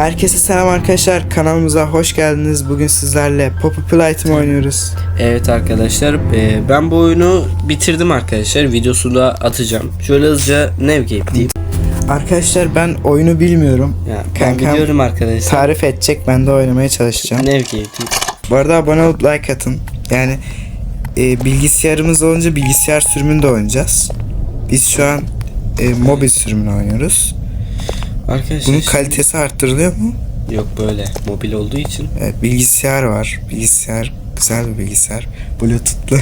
Herkese selam arkadaşlar. Kanalımıza hoş geldiniz. Bugün sizlerle Poppy Playtime oynuyoruz. Evet arkadaşlar e, ben bu oyunu bitirdim arkadaşlar videosunu da atacağım. Şöyle hızlıca Nevgate diyeyim. Arkadaşlar ben oyunu bilmiyorum. Ya, ben Kankam biliyorum arkadaşlar. tarif edecek. Ben de oynamaya çalışacağım. Diyeyim. Bu arada abone olup like atın. Yani e, bilgisayarımız olunca bilgisayar sürümünde oynayacağız. Biz şu an e, mobil sürümünü oynuyoruz. Arkadaşlar Bunun şimdi- kalitesi arttırılıyor mu? yok böyle mobil olduğu için. Evet, bilgisayar var. Bilgisayar güzel bir bilgisayar. Bluetooth'lu.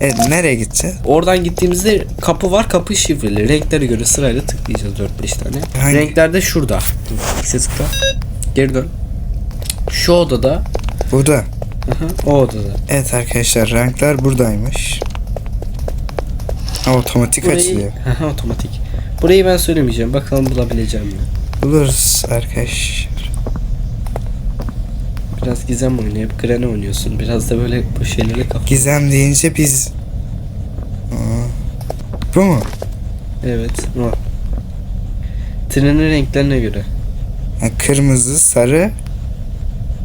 evet nereye gideceğiz? Oradan gittiğimizde kapı var kapı şifreli. Renklere göre sırayla tıklayacağız 4-5 tane. Hangi? Renkler de şurada. İkisi tıkla. Geri dön. Şu odada. Burada. Aha, o odada. Evet arkadaşlar renkler buradaymış. Ha, otomatik açılıyor. Aha, otomatik. Burayı ben söylemeyeceğim. Bakalım bulabileceğim mi? Buluruz arkadaşlar. Biraz gizem oynuyor. Hep Granny oynuyorsun. Biraz da böyle bu şeylere kafa. Gizem deyince biz... Aa, bu mu? Evet. O. Trenin renklerine göre. Ha, kırmızı, sarı,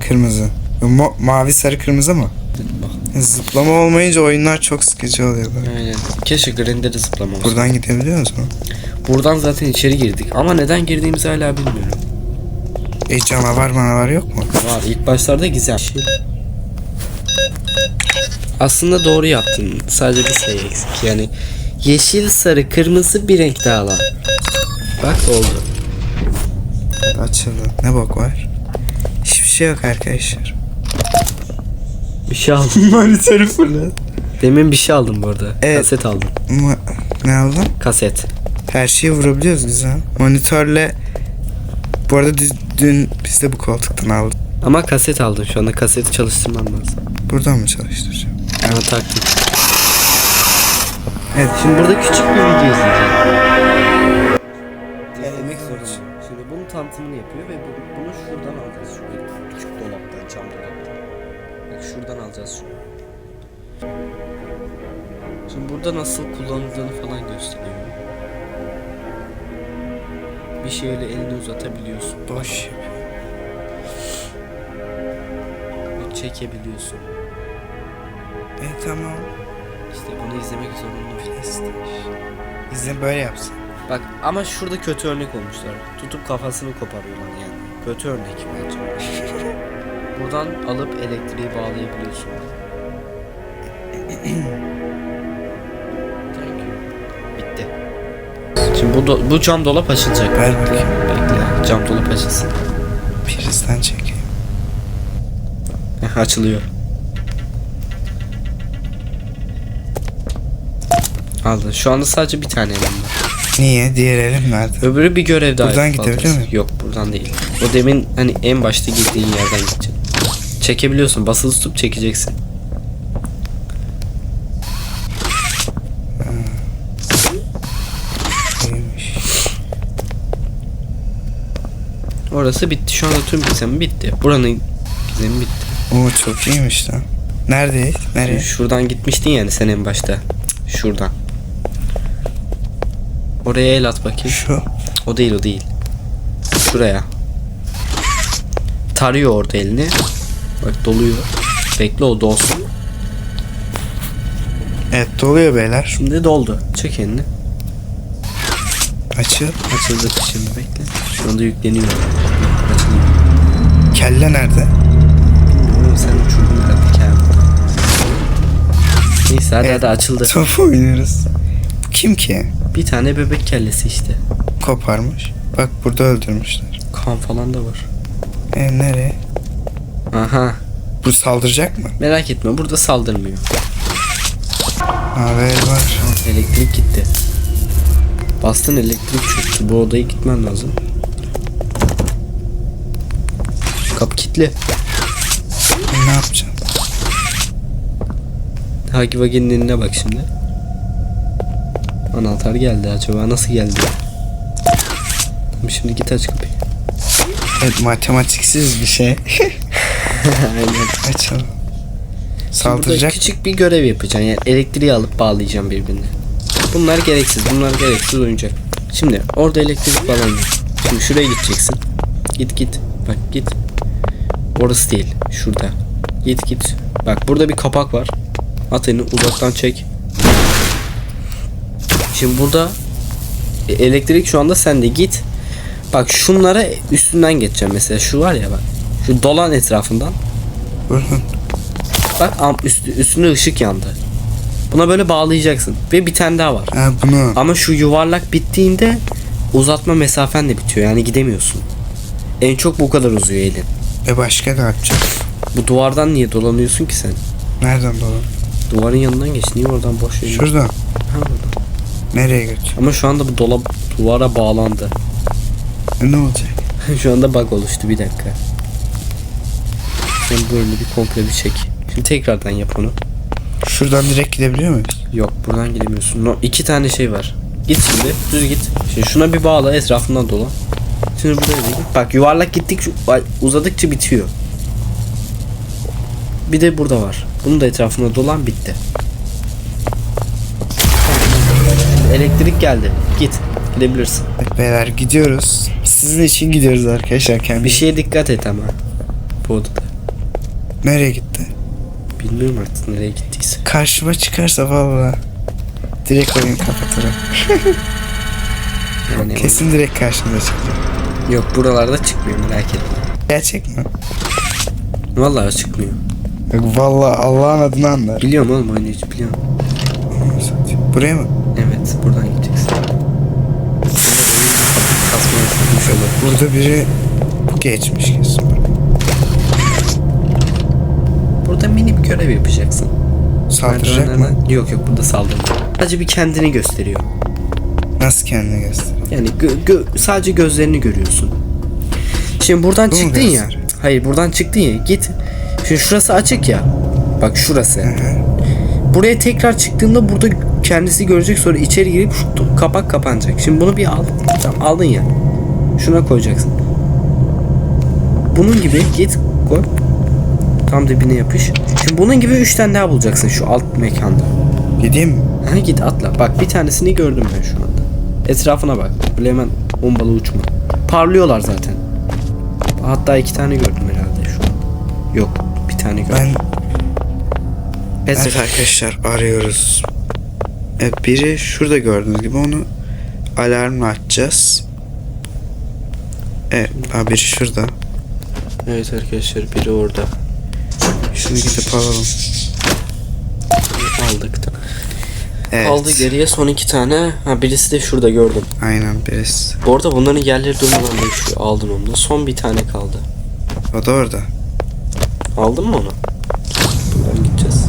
kırmızı. Mo- mavi, sarı, kırmızı mı? Bak. Zıplama olmayınca oyunlar çok sıkıcı oluyor böyle. Aynen. Keşke Granny'de de zıplama olsa. Buradan gidebiliyor musun? Buradan zaten içeri girdik. Ama neden girdiğimizi hala bilmiyorum. E canavar manavar yok mu? Var. ilk başlarda gizem. Aslında doğru yaptın. Sadece bir şey eksik. Yani yeşil, sarı, kırmızı bir renk daha var. Bak oldu. Açıldı. Ne bok var? Hiçbir şey yok arkadaşlar. Bir şey aldım. Monitörü fırlat. Demin bir şey aldım bu arada. Evet. Kaset aldım. Ma- ne aldın? Kaset. Her şeyi vurabiliyoruz güzel. Monitörle bu arada dü- dün biz de bu koltuktan aldık. Ama kaset aldım. Şu anda kaseti çalıştırmam lazım. Buradan mı çalıştıracağım? Ama taktım. Evet. Şimdi burada küçük bir video zorundayım. Şimdi bunun tanıtımını yapıyor ve bu- bunu şuradan alacağız. Şurada küçük dolaptan, cam dolaptan. Bak şuradan alacağız şunu. Şimdi burada nasıl kullanıldığını falan gösteriyor. Bir şeyle elini uzatabiliyorsun. Boş Çekebiliyorsun. E tamam. İşte bunu izlemek zorunda. PlayStation. İzle böyle yapsın. Bak ama şurada kötü örnek olmuşlar. Tutup kafasını koparıyorlar yani. Kötü örnek bence. Buradan alıp elektriği bağlayabiliyorsun. Thank you. Bitti. Şimdi bu, do- bu cam dolap açılacak. Ver Bekle, bakayım. Bekle. Cam dolap açılsın. Prizden çekeyim. Heh, açılıyor. Aldı. Şu anda sadece bir tane elim var. Niye? Diğer elim nerede? Öbürü bir görev daha. Buradan yapıp gidebiliyor muyum? Yok buradan değil. O demin hani en başta gittiğin yerden gideceksin. Çekebiliyorsun. Basılı tutup çekeceksin. Orası bitti. Şu anda tüm gizemi bitti. Buranın gizemi bitti. Oo çok iyiymiş lan. Neredeyiz? Nereye? Şuradan gitmiştin yani sen en başta. Şuradan. Oraya el at bakayım. Şu. O değil o değil. Şuraya. Tarıyor orada elini. Bak doluyor. Bekle o dolsun. Evet doluyor beyler. Şimdi doldu. Çek elini. Açıl. Açıldı şimdi bekle. Şu anda yükleniyor. Açılıyor. Kelle nerede? Bilmiyorum sen uçurdun herhalde kendini. Neyse hadi Evet. hadi açıldı. Top oynuyoruz. Bu kim ki? Bir tane bebek kellesi işte. Koparmış. Bak burada öldürmüşler. Kan falan da var. E nereye? Aha. Bu saldıracak mı? Merak etme burada saldırmıyor. Haber var. Elektrik gitti. Bastın elektrik çöktü. Bu odaya gitmen lazım. Kapı kilitli. E, ne yapacağım? Hagi Vagi'nin eline bak şimdi. Anahtar geldi acaba nasıl geldi? Şimdi git aç kapıyı. Evet matematiksiz bir şey. Aynen. Açalım. Burada Saldıracak. küçük bir görev yapacaksın. Yani elektriği alıp bağlayacağım birbirine. Bunlar gereksiz. Bunlar gereksiz oyuncak. Şimdi orada elektrik bağlanıyor. Şimdi şuraya gideceksin. Git git. Bak git. Orası değil. Şurada. Git git. Bak burada bir kapak var. At elini uzaktan çek. Şimdi burada e, elektrik şu anda sende git. Bak şunlara üstünden geçeceğim mesela şu var ya bak. Şu dolan etrafından. Bak am- üstü, üstüne ışık yandı. Buna böyle bağlayacaksın. Ve bir tane daha var. Ha bunu. Ama şu yuvarlak bittiğinde uzatma mesafen de bitiyor. Yani gidemiyorsun. En çok bu kadar uzuyor elin. E başka ne yapacağız? Bu duvardan niye dolanıyorsun ki sen? Nereden dolan? Duvarın yanından geç. Niye oradan boş yere? Şuradan. Ha, buradan. Nereye götür? Ama şu anda bu dolap duvara bağlandı. E, ne olacak? şu anda bug oluştu bir dakika. Sen böyle bir komple bir çek. Şimdi tekrardan yap onu. Şuradan direkt gidebiliyor muyuz? Yok buradan gidemiyorsun. No, iki tane şey var. Git şimdi düz git. Şimdi şuna bir bağla etrafından dolan. Şimdi buraya bir git. Bak yuvarlak gittikçe uzadıkça bitiyor. Bir de burada var. Bunu da etrafına dolan bitti. Elektrik geldi. Git. Gidebilirsin. Beyler gidiyoruz. Sizin için gidiyoruz arkadaşlar kendi. Bir şeye dikkat et ama. Bu odada. Nereye gitti? Bilmiyorum artık nereye gittiyse. Karşıma çıkarsa valla direkt oyun kapatırım. Yani Kesin direkt karşımda çıkacak. Yok buralarda çıkmıyor merak etme. Gerçek mi? Vallahi çıkmıyor. Yok valla Allah'ın adını anlar. Biliyorum oğlum hiç biliyorum. Buraya mı? Evet buradan gideceksin. Oyun. Burada biri geçmiş kesin. Burada mini bir görev yapacaksın. Saldıracak mı? Yok yok burada saldırmıyor. Sadece bir kendini gösteriyor. Nasıl kendini gösteriyor? Yani gö- gö- sadece gözlerini görüyorsun. Şimdi buradan Bu çıktın ya. Hayır buradan çıktın ya git. Şimdi şurası açık ya. Bak şurası. Hı hı. Buraya tekrar çıktığında burada kendisi görecek sonra içeri girip şu kapak kapanacak. Şimdi bunu bir al. Tamam aldın ya. Şuna koyacaksın. Bunun gibi git koy. Tam dibine yapış. Şimdi bunun gibi üç tane daha bulacaksın şu alt mekanda. Gideyim mi? Ha git atla. Bak bir tanesini gördüm ben şu anda. Etrafına bak. Böyle hemen bombalı uçma. Parlıyorlar zaten. Hatta iki tane gördüm herhalde şu anda. Yok bir tane gördüm. Ben Pes Evet arkadaşlar arıyoruz. Evet, biri şurada gördüğünüz gibi onu alarmla açacağız. Evet, ha, biri şurada. Evet arkadaşlar biri orada. Şunu gidip alalım. Aldık da. Evet. Aldı geriye son iki tane. Ha birisi de şurada gördüm. Aynen birisi. Bu arada bunların yerleri durmadan değişiyor. Aldın onu da. Son bir tane kaldı. O da orada. Aldın mı onu? Buradan gideceğiz.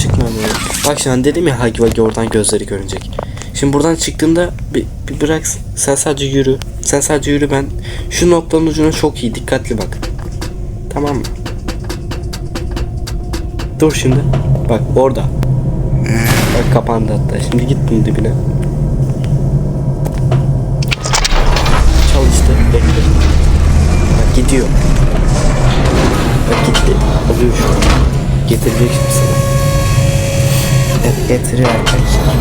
Çıkma böyle. Bak şimdi dedim ya Hagi Vagi oradan gözleri görünecek. Şimdi buradan çıktığında bir, bir bırak sen sadece yürü. Sen sadece yürü ben şu noktanın ucuna çok iyi dikkatli bak. Tamam mı? Dur şimdi. Bak orada. Bak kapandı hatta. Şimdi git bunun dibine. Çalıştı. Bekle. Bak gidiyor. Bak gitti. Alıyor şu an. Getirecek şimdi sana. Evet, getiriyor arkadaşlar.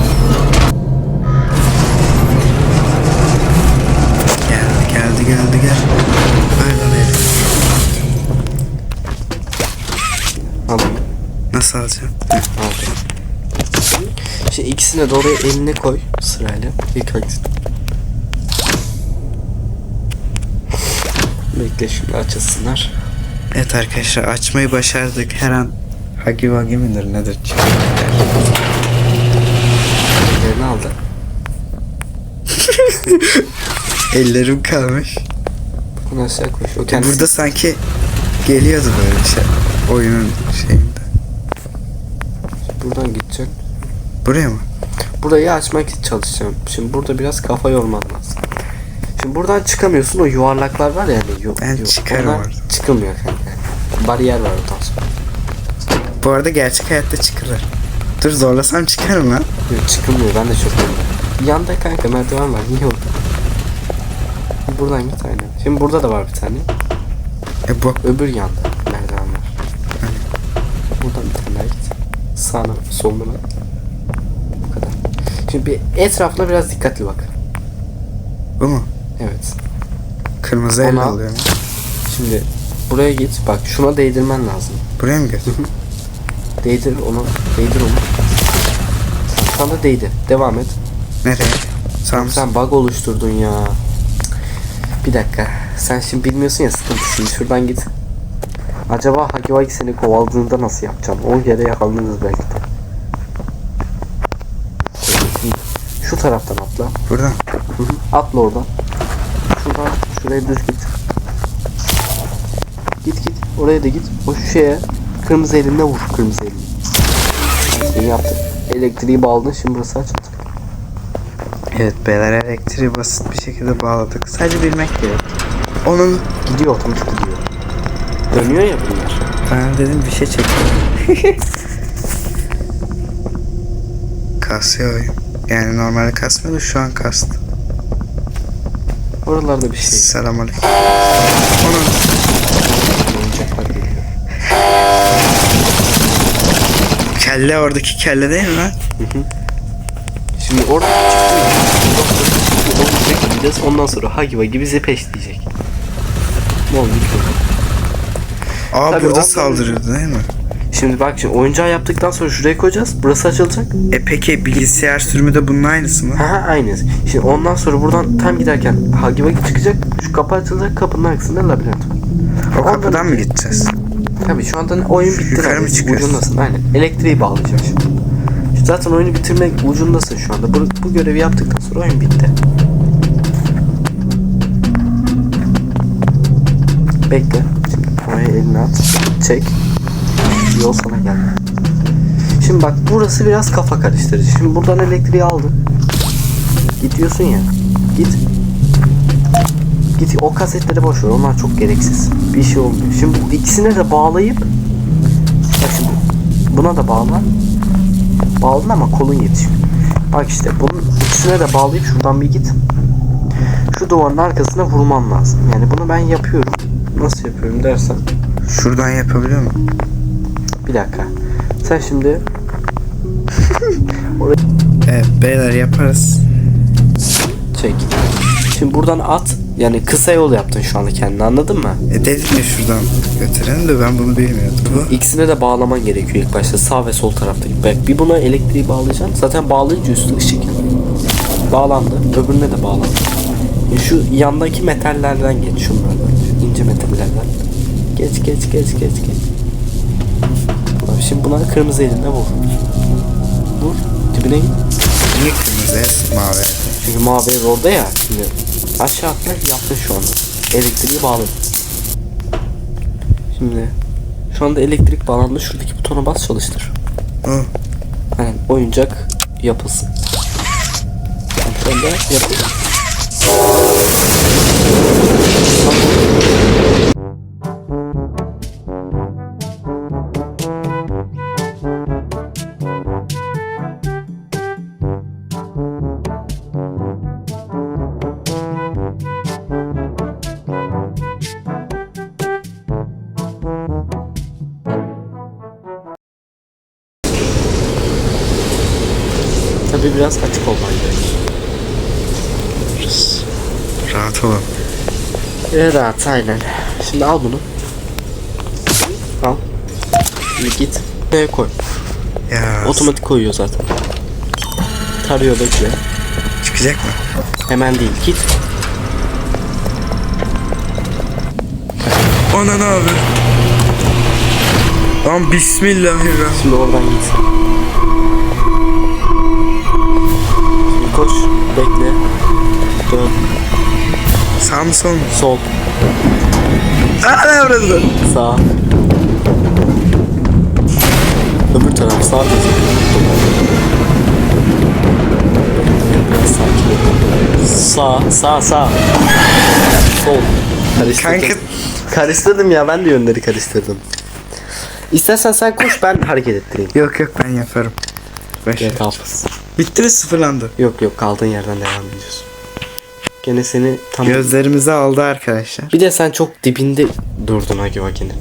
Geldi geldi geldi gel. Nasıl alacağım? Al. Şimdi ikisine de oraya eline koy sırayla. İlk hangisi? Bekle şimdi açılsınlar. Evet arkadaşlar açmayı başardık. Her an Hagi Wagi midir nedir? Ellerini aldı. Ellerim kalmış. Aşağı koy. O kendisi. Burada sanki geliyordu böyle şey. Oyunun şeyinde. Buradan gidecek. Buraya mı? Burayı açmak için çalışacağım. Şimdi burada biraz kafa yorman lazım. Şimdi buradan çıkamıyorsun. O yuvarlaklar var ya hani. Yok, Ben yok. çıkarım Oradan oradan. Çıkılmıyor kanka. Bariyer var oradan sonra. Bu arada gerçek hayatta çıkılır. Dur zorlasam çıkarım lan. Yok, çıkılmıyor. Ben de çok yoruldım. Yanda kanka merdiven var. Niye orada? Buradan git aynen. Şimdi burada da var bir tane. E bu Öbür yanda Sağına, soluna bak. Bu kadar. Şimdi bir etrafına biraz dikkatli bak. bu mu? Evet. Kırmızı el Ona- oluyor mu? Şimdi buraya git. Bak şuna değdirmen lazım. Buraya mı götür? Değdir onu. Değdir onu. Sana değdi. Devam et. Nereye? Sağ mısın? Sen bug oluşturdun ya. Bir dakika. Sen şimdi bilmiyorsun ya sıkıntı. Şimdi şuradan git. Acaba Hagi Wagi seni kovaladığında nasıl yapacaksın? 10 kere yakalanırız belki de. Şu taraftan atla. Buradan. Hı hı. Atla oradan. Şuradan şuraya düz git. Git git. Oraya da git. O şu şeye kırmızı elinle vur kırmızı elinle. Şimdi yaptık. Elektriği bağladın şimdi burası açıldı. Evet beyler elektriği basit bir şekilde bağladık. Sadece bilmek gerek. Onun Gidiyor otomatik gidiyor. Dönüyor ya bunlar. ben dedim bir şey çekiyor. Kasıyor oyun. Yani normalde kasmıyordu şu an kastı. Oralarda bir şey. Selamünaleyküm. Onun kelle oradaki kelle değil mi lan? Şimdi orada çıktı. Ondan sonra Hagi Wagi bizi peşleyecek. Ne oldu. Aa Tabii burada o- saldırıyordu değil mi? Şimdi bak şimdi oyuncağı yaptıktan sonra şuraya koyacağız. Burası açılacak. E peki bilgisayar sürümü de bunun aynısı mı? Ha ha aynı. Şimdi ondan sonra buradan tam giderken Hagi Wagi çıkacak. Şu kapı açılacak. Kapının arkasında labirent var. O kapıdan mı gideceğiz? Tabii şu anda oyun bitti. Yukarı mı neredeyse. çıkıyorsun? Ucundasın aynen. Elektriği bağlayacağız şimdi. Şimdi Zaten oyunu bitirmek ucundasın şu anda. Bu, bu görevi yaptıktan sonra oyun bitti. Bekle. Elini at. Çek. Yol sana geldi. Şimdi bak burası biraz kafa karıştırıcı. Şimdi buradan elektriği aldın. Gidiyorsun ya. Git. Git o kasetleri boş ver. Onlar çok gereksiz. Bir şey olmuyor. Şimdi bu ikisine de bağlayıp bak şimdi buna da bağla. Bağladın ama kolun yetişmiyor. Bak işte bunun ikisine de bağlayıp şuradan bir git. Şu duvarın arkasına vurman lazım. Yani bunu ben yapıyorum. Nasıl yapıyorum dersen. Şuradan yapabiliyor mu? Bir dakika. Sen şimdi Evet beyler yaparız. çek. Şimdi buradan at. Yani kısa yol yaptın şu anda kendini anladın mı? E dedim ya şuradan götürelim de ben bunu bilmiyordum. İkisine de bağlaman gerekiyor ilk başta sağ ve sol taraftaki. Bak bir buna elektriği bağlayacaksın. Zaten bağlayınca üstü ışık. Bağlandı. Öbürüne de bağlandı. E Şu yandaki metallerden geç şunlardan. Şu ince metallerden. Geç geç geç geç geç. Bak Şimdi buna kırmızı elinle vur. Vur. Dibine git. niye kırmızı mavi? Çünkü mavi ev orada ya. Şimdi aşağı atla yaptın şu anda. Elektriği bağladın. Şimdi şu anda elektrik bağlandı. Şuradaki butona bas çalıştır. Hı. Aynen oyuncak yapılsın. Yani Şu anda yapıldı. Tabii biraz açık olman gerekiyor. Rahat olun. Evet rahat aynen. Şimdi al bunu. Al. Şimdi git. Buraya koy. Ya Otomatik koyuyor zaten. Tarıyor bekle. çıkacak mı? Hemen değil. Git. Ana ne abi? Lan bismillahirrahmanirrahim. Şimdi oradan git. Şimdi koş. Bekle. Dön. Mı sol. Aa ne yapıyorsun? Sağ. Öbür taraf sağ. Biraz sakin. Sağ, sağ, sağ. Sol. Karıştırdım. Kanka Karıştırdım ya ben de yönleri karıştırdım. İstersen sen koş ben hareket ettireyim. yok yok ben yaparım. Gel hafız. Bitti mi sıfırlandı? Yok yok kaldığın yerden devam ediyorsun. Gene seni tam... Gözlerimizi aldı arkadaşlar. Bir de sen çok dibinde durdun Hagi Vagi'nin.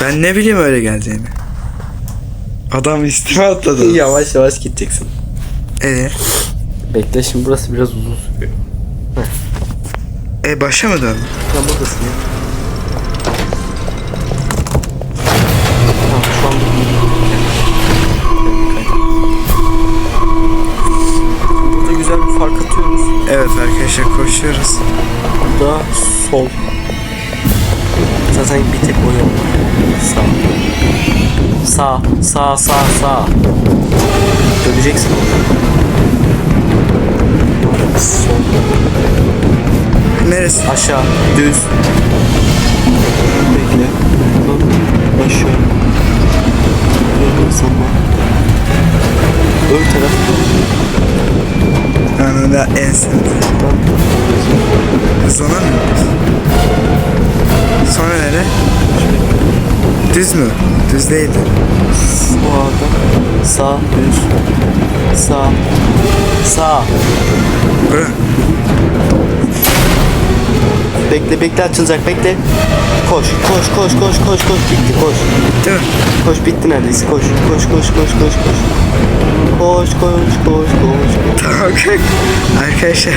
Ben ne bileyim öyle geleceğini. Adam üstüme atladı. yavaş yavaş gideceksin. Ee, Bekle şimdi burası biraz uzun sürüyor. Heh. E başa mı döndün? Sen buradasın ya. Koşuyoruz. Burada sol. Zaten bir tek o. Sağ. Sağ, sağ, sağ, sağ. Döneceksin oradan. Sol. Neresi? Aşağı, düz. Bekle. Aşağı. Böyle sanma. Ön taraf. Anında en sevdiğim. Hızlanamıyor muyuz? Sonra nere? Düz mü? Düz değildir. Sağda. Sağ, düz. Sağ. Sağ. Bura. Bekle, bekle açılacak, bekle. Koş, koş, koş, koş, koş, koş. Bitti, koş. Bitti mi? Koş, bitti neredeyse. Koş, koş, koş, koş, koş, koş. Koş, koş, koş, koş. Tamam. Arkadaşlar.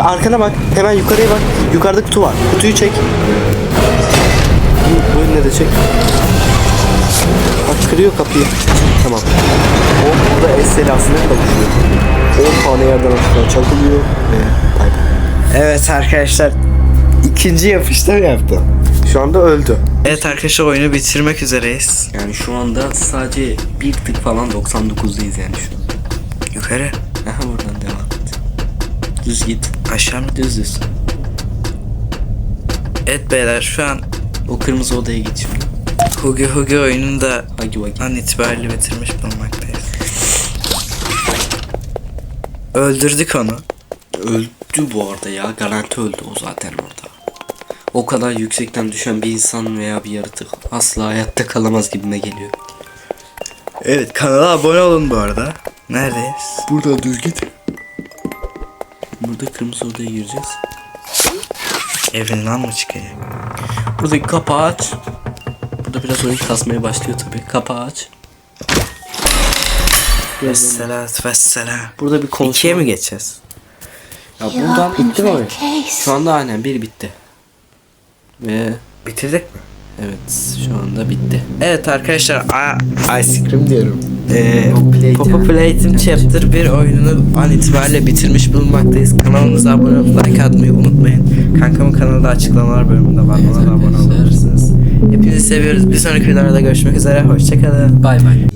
Arkana bak. Hemen yukarıya bak. Yukarıda kutu var. Kutuyu çek. Bu- Bu eline de çek. Bak kırıyor kapıyı. Tamam. O burada el selasına kavuşuyor. 10 tane yerden aşağı çakılıyor. Ve bay bay. Evet arkadaşlar. İkinci yapıştır yaptım. Şu anda öldü. Evet arkadaşlar oyunu bitirmek üzereyiz. Yani şu anda sadece bir tık falan 99'dayız yani şu an. Yukarı. Aha buradan devam et. Düz git. Aşağı mı? Düz düz. Evet beyler şu an O kırmızı odaya git şimdi. Hugi Hugi oyununu da Hagi vagi. an itibariyle bitirmiş bulunmaktayız. Öldürdük onu. Öldü bu arada ya. Garanti öldü o zaten orada. O kadar yüksekten düşen bir insan veya bir yaratık asla hayatta kalamaz gibime geliyor. Evet kanala abone olun bu arada. Neredeyiz? Burada düz git. Burada kırmızı odaya gireceğiz. Evinden mı çıkacak? Buradaki kapağı aç. Burada biraz oyun kasmaya başlıyor tabi. Kapağı aç. Vesselat vesselam. Burada bir konuşma. İkiye mi geçeceğiz? Ya buradan bitti mi oyun? Şu anda aynen bir bitti. Ve Bitirdik mi? evet şu anda bitti. Evet arkadaşlar A- Ice Cream diyorum. Ee, Populate'im. Populate'im Chapter 1 oyununu an itibariyle bitirmiş bulunmaktayız. Kanalımıza abone olup like atmayı unutmayın. Kankamın kanalı da açıklamalar bölümünde var. Ona da abone olabilirsiniz. Hepinizi seviyoruz. Bir sonraki videolarda görüşmek üzere. Hoşçakalın. Bay bay.